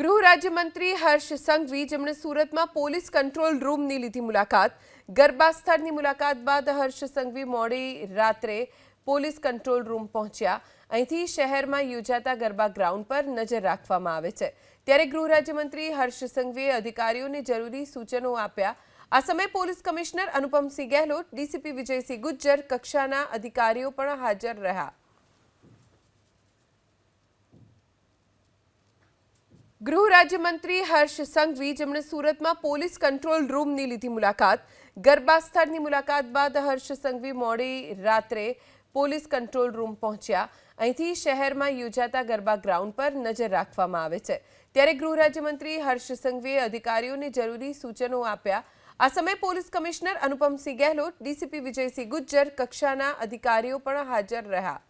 ગૃહ રાજ્યમંત્રી હર્ષ સંઘવી જેમણે સુરતમાં પોલીસ કંટ્રોલ રૂમની લીધી મુલાકાત. ગરબા સ્થળની મુલાકાત બાદ હર્ષ સંઘવી મોડી રાત્રે પોલીસ કંટ્રોલ રૂમ પહોંચ્યા. અહીંથી શહેરમાં યોજાતા ગરબા ગ્રાઉન્ડ પર નજર રાખવામાં આવે છે. ત્યારે ગૃહ રાજ્યમંત્રી હર્ષ સંઘવીએ અધિકારીઓને જરૂરી સૂચનો આપ્યા. આ સમયે police commissioner Anupamsinh Gehlot, DCP Vijaysinh Gujjar, કક્ષાના અધિકારીઓ પણ હાજર રહ્યા. ગૃહ રાજ્યમંત્રી હર્ષ સંઘવી જેમણે સુરતમાં પોલીસ કંટ્રોલ રૂમની લીધી મુલાકાત. ગરબા સ્થળની મુલાકાત બાદ હર્ષ સંઘવી મોડી રાત્રે પોલીસ કંટ્રોલ રૂમ પહોંચ્યા. અહીંથી શહેરમાં યોજાતા ગરબા ગ્રાઉન્ડ પર નજર રાખવામાં આવે છે. ત્યારે ગૃહ રાજ્યમંત્રી હર્ષ સંઘવીએ અધિકારીઓને જરૂરી સૂચનો આપ્યા. આ સમયે police commissioner Anupamsinh Gehlot, DCP Vijaysinh Gujjar, કક્ષાના અધિકારીઓ પણ હાજર રહ્યા.